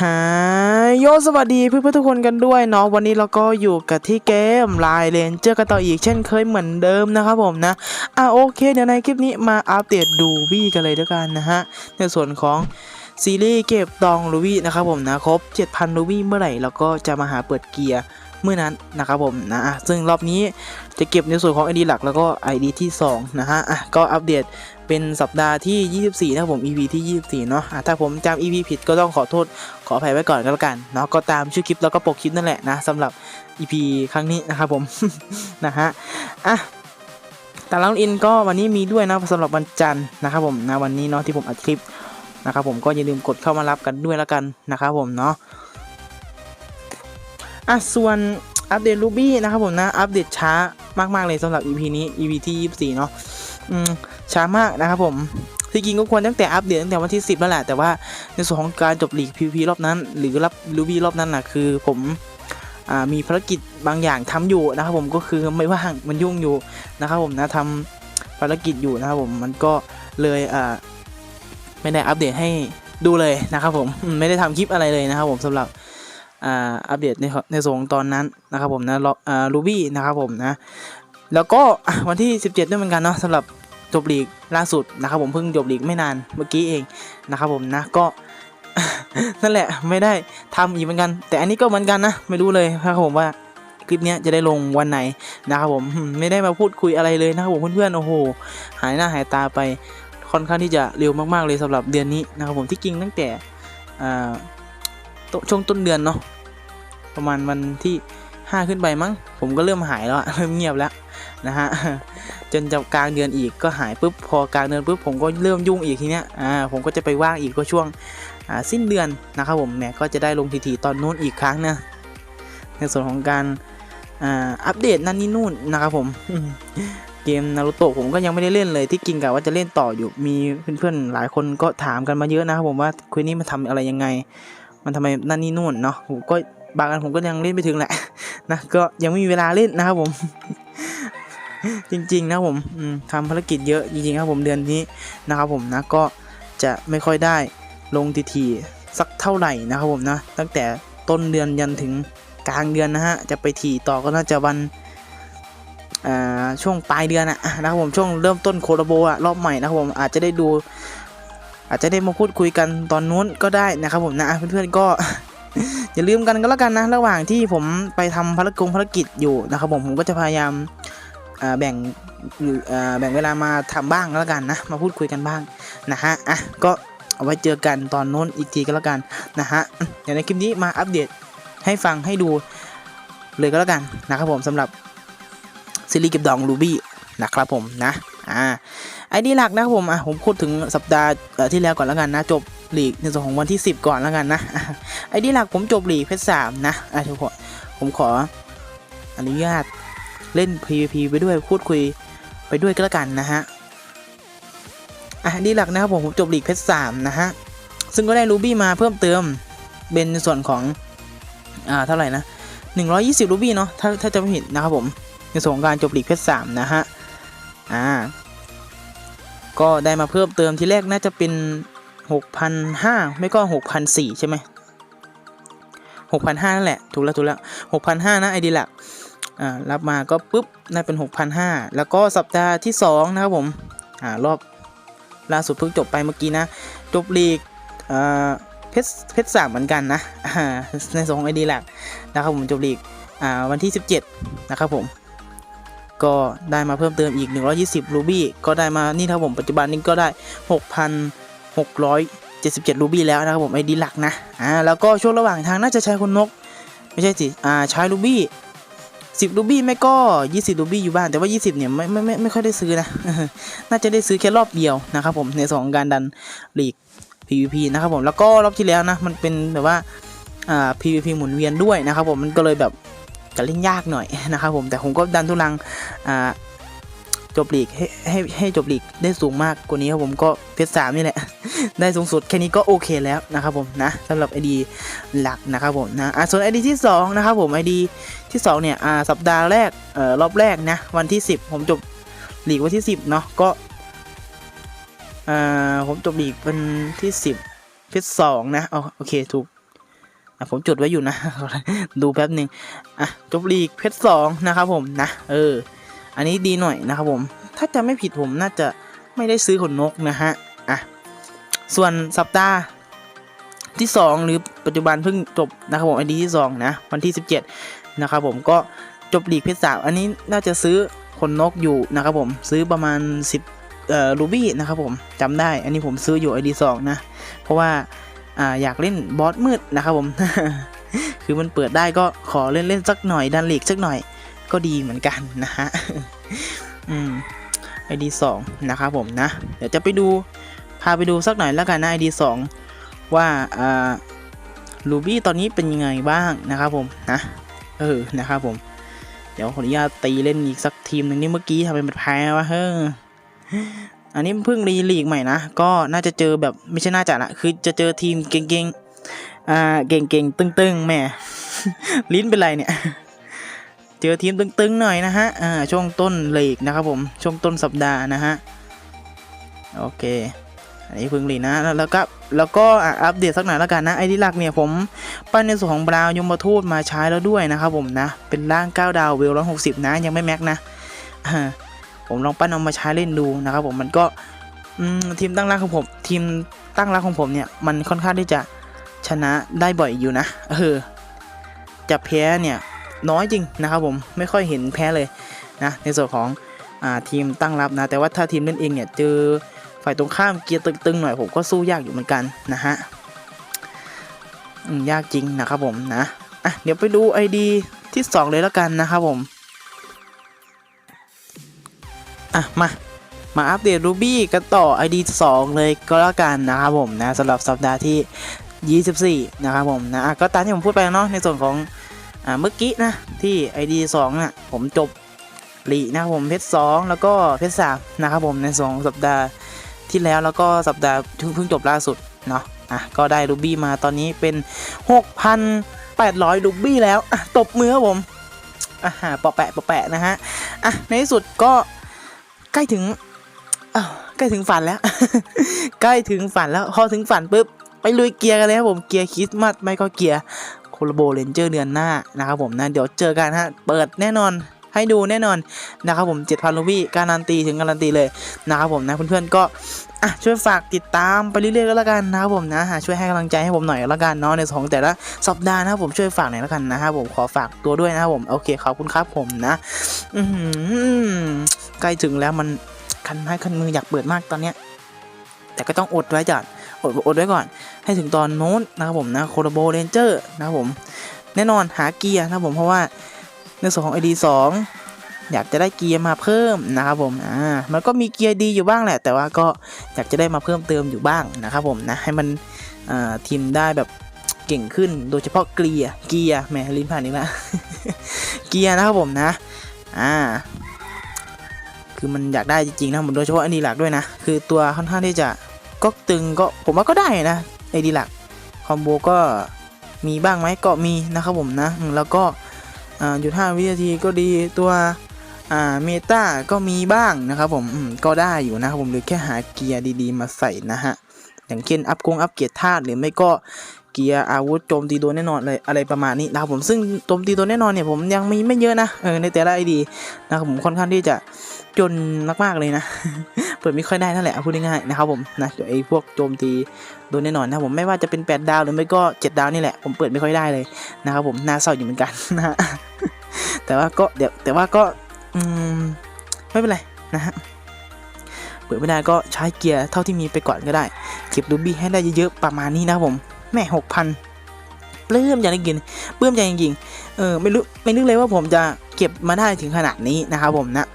ฮายโยสวัสดีเพื่อนๆทุกคนกันด้วยเนาะวันนี้เราก็อยู่กับที่เกมไลน์เลนเจอกันต่ออีกเช่นเคยเหมือนเดิมนะครับผมนะอะโอเคเดี๋ยวในคลิปนี้มาอัปเดตดูบี้กันเลยด้วยกันนะฮะในส่วนของซีรีส์เก็บดองลูบี้นะครับผมนะครบ 7,000ลูบี้เมื่อไหร่เราก็จะมาหาเปิดเกียร์เมื่อนั้นนะครับผมนะอะซึ่งรอบนี้จะเก็บในส่วนของ ID หลักแล้วก็ ID ที่สองนะฮะอะก็อัปเดต เป็นสัปดาห์ที่ 24 นะผม EP ที่ 24 เนาะอะถ้าผมจำ EP ผิดก็ต้องขอโทษ ขออภัยไว้ก่อนก็แล้วกันเนาะ ก็ตามชื่อคลิปแล้วก็ปกคลิปนั่นแหละนะสำหรับ EP ครั้งนี้นะครับผม นะฮะ อะแต่ลาอินก็วันนี้มีด้วยนะสำหรับวันจันทร์นะครับผมนะวันนี้เนาะที่ผมอัดคลิปนะครับผมก็อย่าลืมกดเข้ามารับกันด้วยแล้วกันนะครับผมเนาะอะส่วนอัปเดตรูบี้นะครับผมนะอัปเดตช้ามากๆเลยสำหรับ EP นี้ EP ที่ 24 เนาะอืม ช้ามากนะครับผมที่จริงก็ควรตั้งแต่อัปเดตตั้งแต่วันที่ 10แล้วแหละแต่ว่าในส่วนของการจบลีก PVP รอบนั้น หรือรับลูบี้รอบนั้นนะคือผมอมีภารกิจบางอย่างทำอยู่นะครับผมก็คือไม่ว่างมันยุ่งอยู่นะครับผมนะทำภารกิจอยู่นะครับผมมันก็เลยไม่ได้อัปเดตให้ดูเลยนะครับผมไม่ได้ทำคลิปอะไรเลยนะครับผมสำหรับอัปเดตในในส่วนของตอนนั้นนะครับผมนะอ่าลูบี้นะครับผมนะแล้วก็วันที่ 17ด้วยเหมือนกันเนาะสำหรับ จบลีกล่าสุดนะครับผมเพิ่งจบลีกไม่นานเมื่อกี้เองนะครับผมนะก็นั่นแหละไม่ได้ทำอีกเหมือนกัน แต่อันนี้ก็เหมือนกันนะ ไม่รู้เลยนะครับผมว่าคลิปนี้จะได้ลงวันไหนนะครับผมไม่ได้มาพูดคุยอะไรเลยนะครับผมเพื่อนๆโอ้โห หายหน้าหายตาไปค่อนข้างที่จะเร็วมากๆเลยสำหรับเดือนนี้นะครับผมที่จริงตั้งแต่ช่วงต้นเดือนเนาะประมาณวันที่ 5 ขึ้นไปมั้ง ผมก็เริ่มหายแล้วเริ่มเงียบแล้วนะฮะ จนจะกลางเดือนอีกก็หายปุ๊บพอกลางเดือนปุ๊บผมก็เริ่มยุ่งอีกทีเนี้ยอ่าผมก็จะไปว่างอีกก็ช่วงอ่าสิ้นเดือนนะครับผมแหมก็จะได้ลงทีๆตอนนู้นอีกครั้งนะในส่วนของการอ่าอัปเดตนั่นนี่นู่นนะครับผมเกมนารูโตะผมก็ยังไม่ได้เล่นเลยที่กิงกะว่าจะเล่นต่ออยู่มีเพื่อนๆหลายคนก็ถามกันมาเยอะนะครับผมว่าคุยนี้มันทำอะไรยังไง มันทำไมนั่นนี่นู่นเนาะผมก็บางอันผมก็ยังเล่นไม่ถึงแหละนะก็ยังไม่มีเวลาเล่นนะครับผม จริงๆนะผมทำภารกิจเยอะจริงๆครับผมเดือนนี้นะครับผมนะก็จะไม่ค่อยได้ลงทีทีสักเท่าไหร่นะครับผมนะตั้งแต่ต้นเดือนยันถึงกลางเดือนนะฮะจะไปถี่ต่อก็น่าจะวันช่วงปลายเดือนอะนะครับผมช่วงเริ่มต้นโคลาโบอะรอบใหม่นะครับผมอาจจะได้ดู อาจจะได้มาพูดคุยกันตอนนู้นก็ได้นะครับผมนะเพื่อนๆก็อย่าลืมกันก็แล้วกันนะ ระหว่างที่ผมไปทำภารกงภารกิจอยู่นะครับผมผมก็จะพยายาม แบ่งแบ่งเวลามาทำบ้างแล้วกันนะ มาพูดคุยกันบ้างนะฮะอะก็เอาไว้เจอกันตอนโน้นอีกทีก็แล้วกันนะฮะเดี๋ยวในคลิปนี้มาอัปเดตให้ฟังให้ดูเลยก็แล้วกันนะครับผมสำหรับซีรีส์เก็บดองรูบี้นะครับผมนะอ่าไอดีหลักนะครับผมอะผมพูดถึงสัปดาห์ที่แล้วก่อนแล้วกันนะ จบหลีกในส่วนของวันที่ 10 ก่อนแล้วกันนะไอดีหลักผมจบหลีกเพชรสามนะอะทุกคนผมขออนุญาต เล่น PVP ไปด้วยพูดคุยไปด้วยก็แล้วกันนะฮะอะดีหลักนะครับผมจบหลีกเพชรสามนะฮะซึ่งก็ได้รูบี้มาเพิ่มเติมเป็นส่วนของอ่าเท่าไหร่นะ120รูบี้เนาะถ้าถ้าจะไม่ผิดนะครับผมในส่วนของการจบหลีกเพชรสามนะฮะอ่าก็ได้มาเพิ่มเติมทีแรกน่าจะเป็น6,500ไม่ก็6,400ใช่ไหม6,500นั่นแหละถูกแล้วถูกแล้ว6,500นะไอดีหลัก อ่ารับมาก็ปุ๊บได้เป็น 6,500 แล้วก็สัปดาห์ที่ 2 นะครับผมอ่ารอบล่าสุดเพิ่งจบไปเมื่อกี้นะ จบลีกอ่าเพชรเพชรสามเหมือนกันนะในสองไอดีหลักนะครับผมจบลีกอ่าวันที่ 17 นะครับผมก็ได้มาเพิ่มเติมอีก 120 รูบี้ ก็ได้มา นี่ครับผม ปัจจุบันนี้ก็ได้ 6,677 รูบี้แล้วนะครับผมไอดีหลักนะ อ่า แล้วก็ช่วงระหว่างทางน่าจะใช้คนนก ไม่ใช่สิ อ่า ใช้รูบี้ 10รูบี้ไม่ก็ 20รูบี้อยู่บ้านแต่ว่า 20เนี่ยไม่ไม่ไม่ไม่ค่อยได้ซื้อนะ น่าจะได้ซื้อแค่รอบเดียวนะครับผมในสองการดันลีก PVP นะครับผมแล้วก็รอบที่แล้วนะมันเป็นแบบว่าอ่า PVP หมุนเวียนด้วยนะครับผมมันก็เลยแบบจะเล่นยากหน่อยนะครับผมแต่ผมก็ดันทุลังอ่า จบลีกให้ให้ให้จบลีกได้สูงมากกว่านี้ครับผมก็เพชรสามนี่แหละ ได้สูงสุดแค่นี้ก็โอเคแล้วนะครับผมนะสำหรับ ID หลักนะครับผมนะอะส่วน ID ที่2นะครับผม ID ที่2เนี่ยอ่าสัปดาห์แรกเอ่อรอบแรกนะวันที่ 10 ผมจบลีกวันที่ 10เนาะก็อ่าผมจบลีกวันที่ 10เพชรสองนะเอโอเคถูกผมจดไว้อยู่นะ ดูแป๊บหนึ่งอะจบลีกเพชรสองนะครับผมนะ เออ อันนี้ดีหน่อยนะครับผม ถ้าจะไม่ผิดผมน่าจะไม่ได้ซื้อขนนกนะฮะ อะ ส่วนสัปดาห์ที่ 2 หรือปัจจุบันเพิ่งจบนะครับผมอันดีที่ 2 นะ วันที่ 17 นะครับผมก็จบหลีกเพชรสามอันนี้น่าจะซื้อขนนกอยู่นะครับผมซื้อประมาณ 10เอ่อรูบี้นะครับผมจำได้ อันนี้ผมซื้ออยู่ไอดีสองนะ เพราะว่าอ่าอยากเล่นบอสมืดนะครับผม คือมันเปิดได้ก็ขอเล่นเล่นสักหน่อยดันหลีกสักหน่อย ก็ดีเหมือนกันนะฮะ อืมไอดีสองนะครับผมนะ เดี๋ยวจะไปดู พาไปดูสักหน่อยแล้วกันนะไอดีสองว่าอ่าลูบี้ตอนนี้เป็นยังไงบ้างนะครับผมนะ เออ นะครับผม เดี๋ยวขออนุญาตตีเล่นอีกสักทีมหนึ่งนี่เมื่อกี้ทำไมมันแพ้วะเฮ้ออันนี้เพิ่งรีลีกใหม่นะ ก็น่าจะเจอแบบไม่ใช่น่าจะละคือจะเจอทีมเก่งๆ อ่า เก่งๆ ตึงๆ แม่ ลิ้นเป็นไรเนี่ย เจอทีมตึงๆหน่อยนะฮะอ่าช่วงต้นลีกนะครับผมช่วงต้นสัปดาห์นะฮะโอเคอันนี้เพิ่งลีนะแล้วก็แล้วก็อัปเดตสักหน่อยแล้วกันนะไอดีหลักเนี่ยผมปั้นในส่วนของบราวยมทูตมาใช้แล้วด้วยนะครับผมนะเป็นร่าง 9 ดาวเวลร้อยหกสิบนะยังไม่แม็กนะผมลองปั้นเอามาใช้เล่นดูนะครับผมมันก็ทีมตั้งรักของผม ทีมตั้งรักของผมเนี่ยมันค่อนข้างที่จะชนะได้บ่อยอยู่นะเออจะแพ้เนี่ย น้อยจริงนะครับผมไม่ค่อยเห็นแพ้เลยนะในส่วนของอทีมตั้งรับนะแต่ว่าถ้าทีมเล่นเองเนี่ยเจอฝ่ายตรงข้ามเกียร์ตึงๆหน่อยผมก็สู้ยากอยู่เหมือนกันนะฮะยากจริงนะครับผมนะอะเดี๋ยวไปดู ID ที่ 2 เลยแล้วกันนะครับผมอะมามาอัปเดต Ruby กันต่อ ID 2 เลยก็แล้วกันนะครับผมนะสำหรับสัปดาห์ที่ 24 นะครับผมนะะก็ตามที่ผมพูดไปเนาะในส่วนของ อ่าเมื่อกี้นะที่ ID 2น่ะผมจบลีนะครับผมเพชร2แล้วก็เพชร3นะครับผมในสองสัปดาห์ที่แล้วแล้วก็สัปดาห์เพิ่งจบล่าสุดเนาะอะก็ได้รูบี้มาตอนนี้เป็น 6,800รูบี้แล้วอะตบมือครับผมอะหาปอแปะปอแปะนะฮะอะในที่สุดก็ใกล้ถึงใกล้ถึงฝันแล้ว ใกล้ถึงฝันแล้วพอถึงฝันปุ๊บไปลุยเกียร์กันเลยครับผมเกียร์คริสต์มาสไม่ก็เกียร์ โคลโบเรนเจอร์เดือนหน้านะครับผมนะเดี๋ยวเจอกันฮะเปิดแน่นอนให้ดูแน่นอนนะครับผม 7,000ลูบี้การันตีถึงการันตีเลยนะครับผมนะเพื่อนๆก็อะช่วยฝากติดตามไปเรื่อยๆก็แล้วกันนะครับผมนะช่วยให้กำลังใจให้ผมหน่อยแล้วกันเนาะในของแต่ละสัปดาห์นะครับผมช่วยฝากหน่อยแล้วกันนะครับผมขอฝากตัวด้วยนะครับผมโอเคขอบคุณครับผมนะอืใกล้ถึงแล้วมันคันไม้คันมืออยากเปิดมากตอนเนี้ยแต่ก็ต้องอดไว้จัด อดอดไว้ก่อน ให้ถึงตอนโน้นนะครับผมนะโคโรโบเรนเจอร์นะครับผม แน่นอนหาเกียร์นะครับผมเพราะว่าในส่วนของ ID 2 อยากจะได้เกียร์มาเพิ่มนะครับผมอ่ามันก็มีเกียร์ดีอยู่บ้างแหละ แต่ว่าก็อยากจะได้มาเพิ่มเติมอยู่บ้างนะครับผมนะให้มันอ่าทีมได้แบบเก่งขึ้นโดยเฉพาะเกียร์เกียร์แหมลิ้นผ่านอีกแล้วเกียร์นะครับผมนะอ่าคือมันอยากได้จริงๆนะผมโดยเฉพาะอันดีหลักด้วยนะ คือตัวค่อนข้างที่จะ ก็ตึงก็ผมว่าก็ได้นะไอดีหลักคอมโบก็มีบ้างไหมก็มีนะครับผมนะแล้วก็หยุด5วินาทีก็ดีตัวเมตาก็มีบ้างนะครับผมมก็ได้อยู่นะครับผมหรือแค่หาเกียร์ดี ๆ มาใส่นะฮะอย่างเช่นอัพกงอัพเกียร์ธาตุหรือไม่ก็เกียร์อาวุธโจมตีโดนแน่นอนเลยอะไรประมาณนี้นะครับผมซึ่งโจมตีโดนแน่นอนเนี่ยผมยังมีไม่เยอะนะเออในแต่ละไอดีนะครับผมค่อนข้างที่จะจนมากๆเลยนะ เปิดไม่ค่อยได้นั่นแหละพูดง่ายๆนะครับผมนะเดี๋ยวไอ้พวกโจมตีโดนแน่นอนนะผมไม่ว่าจะเป็น8ดาวหรือไม่ก็7ดาวนี่แหละผมเปิดไม่ค่อยได้เลยนะครับผมน่าเศร้าอยู่เหมือนกันนะฮะแต่ว่าก็เดี๋ยวแต่ว่าก็อืมไม่เป็นไรนะฮะเปิดไม่ได้ก็ใช้เกียร์เท่าที่มีไปก่อนก็ได้ เก็บดูบี้ให้ได้เยอะๆประมาณนี้นะครับผมแม่หกพันปลื้มใจจริงๆปลื้มใจจริงๆเออไม่รู้ไม่นึกเลยว่าผมจะเก็บมาได้ถึงขนาดนี้นะครับผมนะ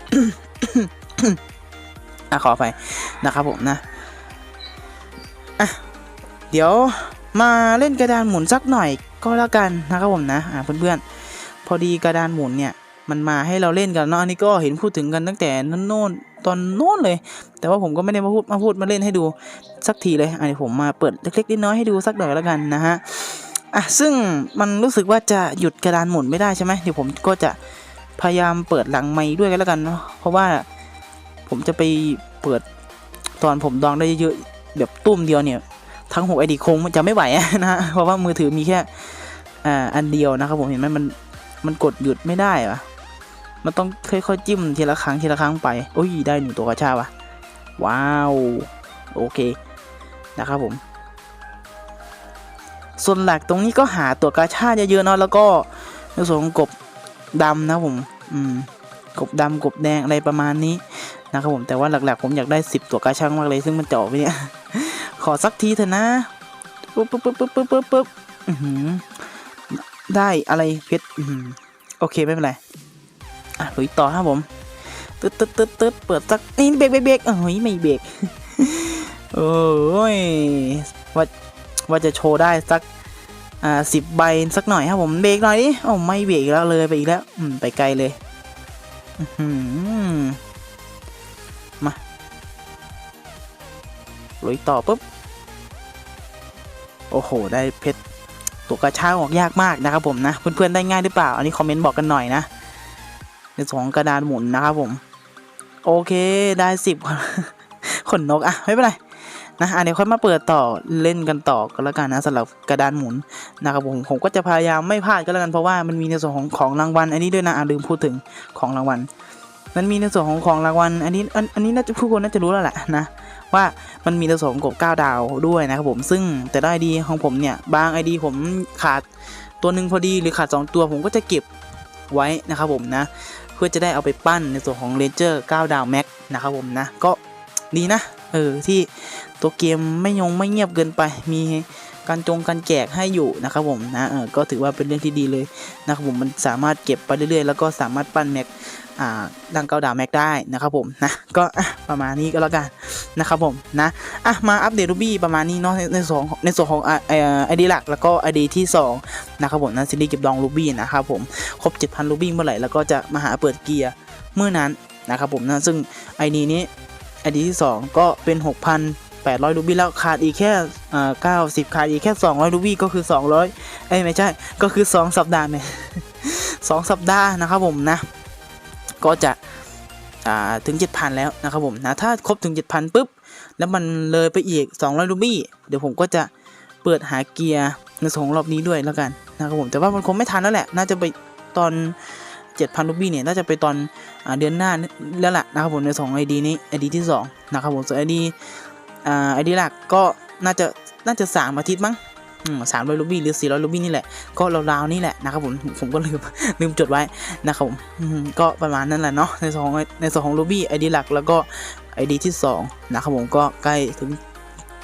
อะขอไปนะครับผมนะเดี๋ยวมาเล่นกระดานหมุนสักหน่อยก็แล้วกันนะครับผมนะอ่าเพื่อนๆพอดีกระดานหมุนเนี่ยมันมาให้เราเล่นกันเนาะอันนี้ก็เห็นพูดถึงกันตั้งแต่โน่นตอนโน้นเลย แต่ว่าผมก็ไม่ได้มาพูดมาพูดมาเล่นให้ดูสักทีเลยอันนี้ผมมาเปิดเล็กๆน้อยให้ดูสักหน่อยแล้วกันนะฮะอะซึ่งมันรู้สึกว่าจะหยุดกระดานหมุนไม่ได้ใช่ไหมเดี๋ยวผมก็จะพยายามเปิดหลังไม้ด้วยกันแล้วกันเนาะเพราะว่า ผมจะไปเปิดตอนผมดองได้เยอะแบบตุ้มเดียวเนี่ย ทั้งหกไอดีคงมันจะไม่ไหวนะฮะเพราะว่ามือถือมีแค่อ่าอันเดียวนะครับผมเห็นไหมมันมันกดหยุดไม่ได้วะมันต้องค่อยๆจิ้มทีละครั้งทีละครั้งไปโอ้ยได้หนึ่งตัวกระชากวะว้าวโอเคนะครับผม ส่วนหลักตรงนี้ก็หาตัวกาชาเยอะๆเนาะแล้วก็ในส่วนของกบดำนะผม อืม กบดำกบแดงอะไรประมาณนี้ นะครับผมแต่ว่าหลักๆผมอยากได้สิบตัวกาชามากเลยซึ่งมันจะออกไปเนี่ยขอสักทีเถอะนะปุ๊บปุ๊บปุ๊บปุ๊บปุ๊บปุ๊บปุ๊บได้อะไรเพชรโอเคไม่เป็นไรอะลุยต่อครับผมตึ๊ดตึ๊ดตึ๊ดตึ๊ดเปิดสักนี่เบรกเบรกเบรกเอ้ยไม่เบรกโอ้ยว่าว่าจะโชว์ได้สักอ่าสิบใบสักหน่อยครับผมเบรกหน่อยดิโอ้ไม่เบรกแล้วเลยไปอีกแล้ว อืมไปไกลเลย อืม ลุยต่อปุ๊บ โอ้โห ได้เพชรตัวกระช้าออกยากมากนะครับผมนะ เพื่อนๆได้ง่ายหรือเปล่า อันนี้คอมเมนต์บอกกันหน่อยนะ ในส่วนของกระดานหมุนนะครับผม โอเคได้สิบขนนกอะไม่เป็นไรนะอะเดี๋ยวค่อยมาเปิดต่อเล่นกันต่อก็แล้วกันนะสำหรับกระดานหมุนนะครับผมผมก็จะพยายามไม่พลาดก็แล้วกันเพราะว่ามันมีในส่วนของของรางวัลอันนี้ด้วยนะอะลืมพูดถึงของรางวัลมันมีในส่วนของของรางวัลอันนี้อันอันนี้น่าจะผู้คนน่าจะรู้แล้วแหละนะ ว่ามันมีในส่วสองกบเก้าดาวด้วยนะครับผมซึ่งแต่ละไอดีของผมเนี่ยบางไอดีผมขาดตัวหนึ่งพอดีหรือขาดสองตัวผมก็จะเก็บไว้นะครับผมนะ เพื่อจะได้เอาไปปั้นในส่วนของเลนเจอร์9ดาวแม็กนะครับผมนะ ก็ดีนะ เออ ที่ตัวเกมไม่ยงไม่เงียบเกินไปมี การจงการแจกให้อยู่นะครับผมนะเออก็ถือว่าเป็นเรื่องที่ดีเลยนะครับผมมันสามารถเก็บไปเรื่อยๆ แล้วก็สามารถปั้นแม็กอ่าดังเกาดาวแม็กได้นะครับผมนะก็ประมาณนี้ก็แล้วกันนะครับผมนะอะมาอัปเดตรูบี้ประมาณนี้เนาะในในส่วนของในส่วนของไอดีหลักแล้วก็ไอดีที่สองนะครับผมนะซีรีส์เก็บดองรูบี้นะครับผมครบ 7,000รูบี้เมื่อไหร่แล้วก็จะมาหาเปิดเกียร์เมื่อนั้นนะครับผมนะซึ่งไอดีนี้ไอดีที่สองก็เป็น 6,000 800รูบี้แล้วขาดอีกแค่อ่า90 ขาดอีกแค่ 200รูบี้ก็คือ 200 เอ้ยไม่ใช่ ก็คือ 2 สัปดาห์เนี่ย2สัปดาห์นะครับผมนะ ก็จะอ่าถึง 7,000 แล้วนะครับผมนะ ถ้าครบถึง 7,000ปุ๊บ แล้วมันเลยไปอีก 200รูบี้ เดี๋ยวผมก็จะเปิดหาเกียร์ในสองรอบนี้ด้วยแล้วกันนะครับผม แต่ว่ามันคงไม่ทันแล้วแหละ น่าจะไปตอน 7,000รูบี้เนี่ย น่าจะไปตอนอเดือนหน้าแล้วแหละนะครับผมใน2 ID นี้ ID ที่สองนะครับผมส่วน ID อ่าไอเดียหลักก็น่าจะน่าจะสามอาทิตย์มั้งสามร้อยลูบี้หรือสี่ร้อยลูบี้นี่แหละ ก็ราวๆนี่แหละนะครับผมผมก็ลืมลืมจดไว้นะครับผมก็ประมาณนั้นแหละเนาะในส่วนของในส่วนของลูบี้ไอดีหลักแล้วก็ไอดีที่สองนะครับผมก็ใกล้ถึง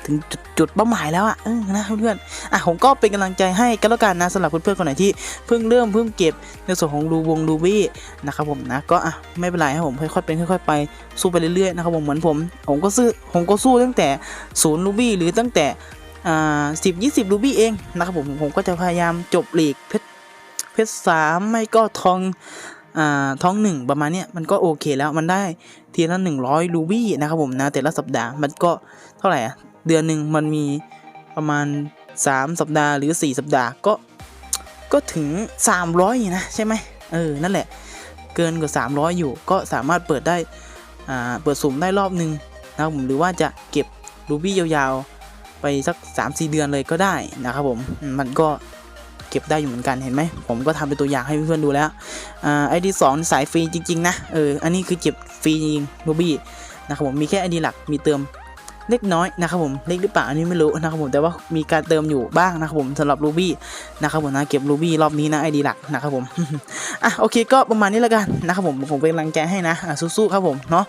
ถึงจุดจุดเป้าหมายแล้วอะเออนะเพื่อนอะผมก็เป็นกำลังใจให้กันแล้วกันนะสำหรับเพื่อนๆคนไหนที่เพิ่งเริ่มเพิ่งเก็บในส่วนของรูวงรูบี้นะครับผมนะก็อะไม่เป็นไรครับผมค่อยๆเป็นค่อยๆไปสู้ไปเรื่อยๆนะครับผมเหมือนผม ผมก็ซื้อผมก็สู้ตั้งแต่ศูนย์รูบี้หรือตั้งแต่อ่าสิบยี่สิบรูบี้เองนะครับผมผมก็จะพยายามจบหลีกเพชรเพชรสามไม่ก็ทองอ่าทองหนึ่งประมาณเนี้ยมันก็โอเคแล้วมันได้ทีละหนึ่งร้อยรูบี้นะครับผมนะแต่ละสัปดาห์มันก็เท่าไหร่อะ เดือนหนึ่งมันมีประมาณ 3 สัปดาห์หรือ 4 สัปดาห์ก็ก็ถึง 300นะใช่ไหมเออนั่นแหละ เกินกว่า 300 อยู่ ก็สามารถเปิดได้อ่าเปิดสุ่มได้รอบหนึ่งนะครับผมหรือว่าจะเก็บรูบี้ยาวๆ ไปสัก 3-4 เดือนเลยก็ได้นะครับผมมันก็เก็บได้อยู่เหมือนกันเห็นไหมผมก็ทำเป็นตัวอย่างให้เพื่อนๆดูแล้วอ่าไอดีสองสายฟรีจริงๆนะเอออันนี้คือเก็บฟรีจริงรูบี้นะครับผมมีแค่ไอดีหลักมีเติม เล็กน้อยนะครับผมเล็กหรือเปล่าอันนี้ไม่รู้นะครับผมแต่ว่ามีการเติมอยู่บ้างนะครับผมสำหรับรูบี้นะครับผมนะเก็บรูบี้รอบนี้นะไอดีหลักนะครับผมอะโอเคก็ประมาณนี้แล้วกันนะครับผมผมเป็นกำลังใจให้นะอะสู้ๆครับผมเนาะ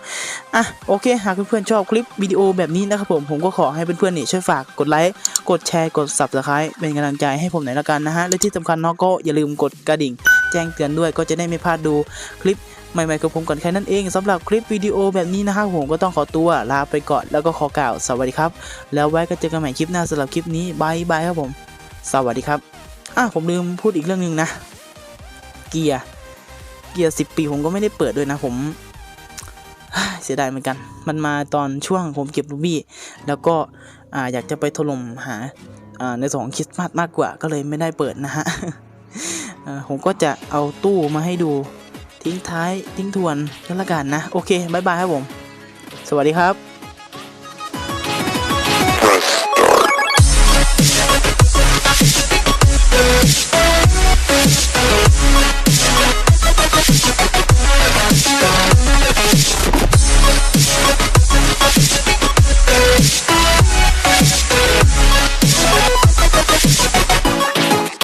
อะโอเคหากเพื่อนๆชอบคลิปวิดีโอแบบนี้นะครับผมผมก็ขอให้เพื่อนๆนี่ช่วยฝากกดไลค์กดแชร์กด subscribe เป็นกำลังใจให้ผมหน่อยละกันนะฮะและที่สำคัญเนาะก็อย่าลืมกดกระดิ่ง แจ้งเตือนด้วย ก็จะได้ไม่พลาดดูคลิปใหม่ๆกับผมก่อนแค่นั้นเองสำหรับคลิปวิดีโอแบบนี้นะครับผมก็ต้องขอตัวลาไปก่อนแล้วก็ขอกล่าวสวัสดีครับ แล้วไว้ก็เจอกันใหม่คลิปหน้าสำหรับคลิปนี้บายบายครับผม สวัสดีครับอะผมลืมพูดอีกเรื่องหนึ่งนะ เกียร์เกียร์สิปีผมก็ไม่ได้เปิดด้วยนะผมเสียดายเหมือนกัน มันมาตอนช่วงผมเก็บรูบี้แล้วก็ออยากจะไปถล่มหาในส่วนของคริสต์มาสมากกว่าก็เลยไม่ได้เปิดนะฮะ ผมก็จะเอาตู้มาให้ดูทิ้งท้ายทิ้งทวนกันละกันนะ โอเคบายบายครับผม สวัสดีครับ